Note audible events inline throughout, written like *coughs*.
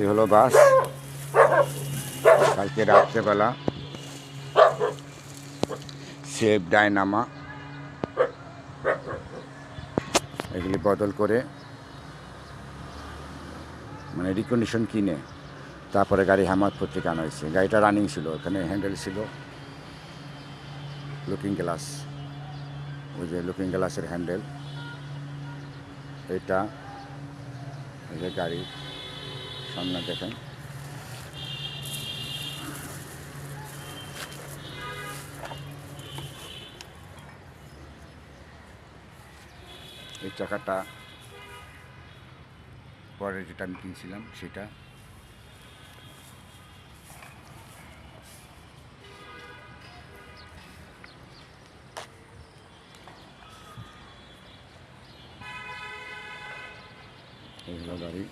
এই হলো বাস। কালকে রাত্রেবেলা সেফ ডায়নামা। এগুলি বদল করে মানে রিকন্ডিশন কিনে তারপরে গাড়ি হেমাদপুর থেকে আনা হয়েছে। গাড়িটা রানিং ছিল, ওখানে হ্যান্ডেল ছিল। লুকিং গ্লাস ওই যে লুকিং গ্লাসের হ্যান্ডেল এটা, এই যে গাড়ি সামনে দেখেন। এই চাকাটা পরে যেটা আমি কিনছিলাম সেটা। এই গাড়ি।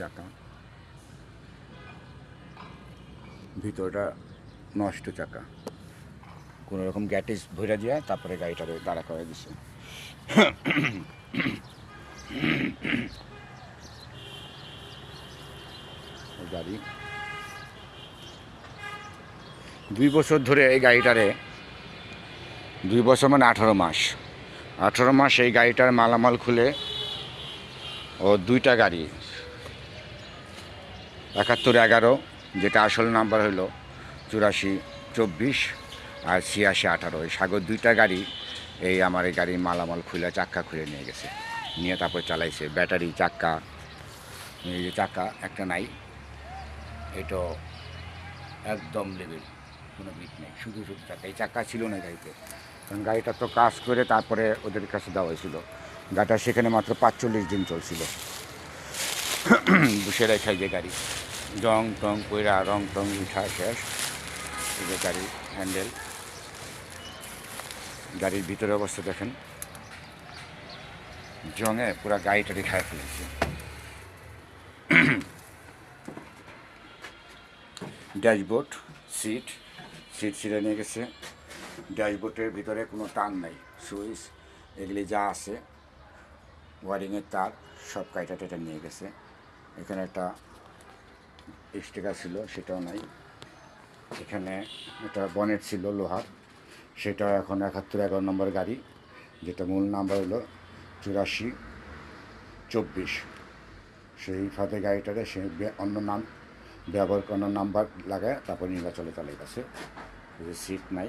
চাকা। ভিতরটা নষ্ট চাকা। কোনো রকম গ্যাটিস ভরে দিয়ে তারপরে গাড়িটাকে দাঁড়া করে দিছে। গাড়ি। দুই বছর ধরে এই গাড়িটারে, দুই বছর মানে আঠারো মাস। আঠারো মাস এই গাড়িটার মালামাল খুলে ও দুইটা গাড়ি একাত্তর এগারো, যেটা আসল নাম্বার হলো চুরাশি চব্বিশ আর ছিয়াশি আঠারো। এই সাগর দুইটা গাড়ি, এই আমার এই গাড়ির মালামাল খুলে চাক্কা খুলে নিয়ে গেছে। নিয়ে তারপর চালাইছে। ব্যাটারি চাক্কা, এই যে চাক্কা একটা নাই। এটা একদম লেভেল কোনো বিট নেই। শুধু শুধু চাক্কা। এই চাক্কা ছিল না গাড়িতে। কারণ গাড়িটা তো কাজ করে তারপরে ওদের কাছে দেওয়া হয়েছিল। গাড়িটা সেখানে মাত্র পাঁচচল্লিশ দিন চলছিল। *coughs* বসে রেখায় যে গাড়ি। জং টং কইরা রং টং উঠা শেষ। এই গাড়ি হ্যান্ডেল। গাড়ির ভিতরে অবস্থা দেখেন। জঙে পুরো গাড়িটারি খায় ফেলেছে। ড্যাশবোর্ড, সিট সিট ছিঁড়ে নিয়ে গেছে। ড্যাশবোর্ডের ভিতরে কোনো টান নাই। সুইচ, এগুলি যা আছে, ওয়ারিংয়ের তার, সব কাইটা টেটা নিয়ে গেছে। এখানে একটা স্টিকার ছিল, সেটাও নাই। এখানে একটা বনেট ছিল লোহার, সেটা এখন একাত্তর এগারো নম্বর গাড়ি, যেটা মূল নাম্বার হলো চুরাশি চব্বিশ। সেই ফাঁদে গাড়িটাতে সে অন্য নাম, ব্যবহার অন্য নাম্বার লাগায়, তারপর নির্বাচনে চালাই গেছে। সিট নাই।